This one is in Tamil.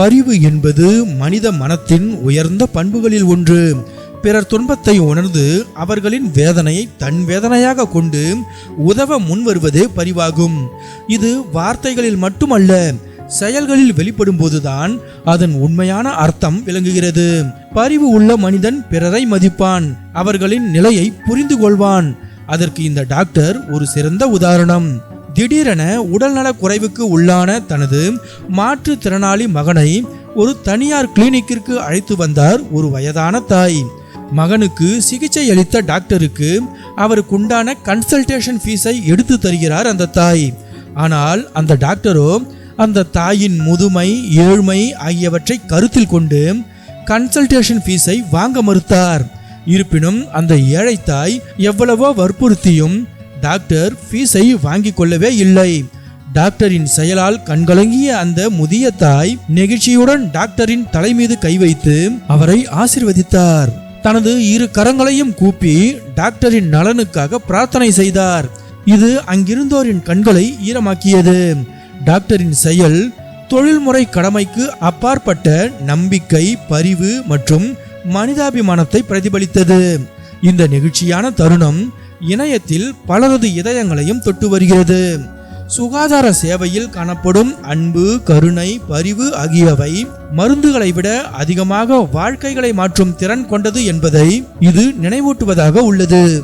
பரிவு என்பது மனித மனத்தின் உயர்ந்த பண்புகளில் ஒன்று. பிறர் துன்பத்தை உணர்ந்து அவர்களின் வேதனையை தன் வேதனையாக கொண்டு உதவ முன்வருவதே பரிவாகும். இது வார்த்தைகளில் மட்டுமல்ல செயல்களில் வெளிப்படும் போதுதான் அதன் உண்மையான அர்த்தம் விளங்குகிறது. பரிவு உள்ள மனிதன் பிறரை மதிப்பான் அவர்களின் நிலையை புரிந்து கொள்வான் அதற்கு இந்த டாக்டர் ஒரு சிறந்த உதாரணம். திடீரென உடல்நலக் குறைவுக்கு உள்ளான தனது மாற்றுத்திறனாளி மகனை ஒரு தனியார் கிளினிக்கிற்கு அழைத்து வந்தார் ஒரு வயதான தாய். மகனுக்கு சிகிச்சை அளித்த டாக்டருக்கு அவருக்குண்டான கன்சல்டேஷன் ஃபீஸை எடுத்து தருகிறார் அந்த தாய். ஆனால் அந்த டாக்டரோ அந்த தாயின் முதுமை ஏழ்மை ஆகியவற்றை கருத்தில் கொண்டு கன்சல்டேஷன் ஃபீஸை வாங்க மறுத்தார். இருப்பினும் அந்த ஏழை தாய் எவ்வளவோ வற்புறுத்தியும் டாக்டர் ஃபீஸை வாங்கிக் கொள்ளவே இல்லை. டாக்டரின் செயலால் கண்கலங்கிய அந்த முதிய தாய் நெகிழ்ச்சியுடன் டாக்டரின் தலை மீது கை வைத்து அவரை ஆசிர்வதித்தார். தனது இரு கரங்களையும் கூப்பி டாக்டரின் நலனுக்காக பிரார்த்தனை செய்தார். இது அங்கிருந்தோரின் கண்களை ஈரமாக்கியது. டாக்டரின் செயல் தொழில்முறை கடமைக்கு அப்பாற்பட்ட நம்பிக்கை பரிவு மற்றும் மனிதாபிமானத்தை பிரதிபலித்தது. இந்த நெகிழ்ச்சியான தருணம் இணையத்தில் பலரது இதயங்களையும் தொட்டு வருகிறது. சுகாதார சேவையில் காணப்படும் அன்பு கருணை பரிவு ஆகியவை மருந்துகளை விட அதிகமாக வாழ்க்கைகளை மாற்றும் திறன் கொண்டது என்பதை இது நினைவூட்டுவதாக உள்ளது.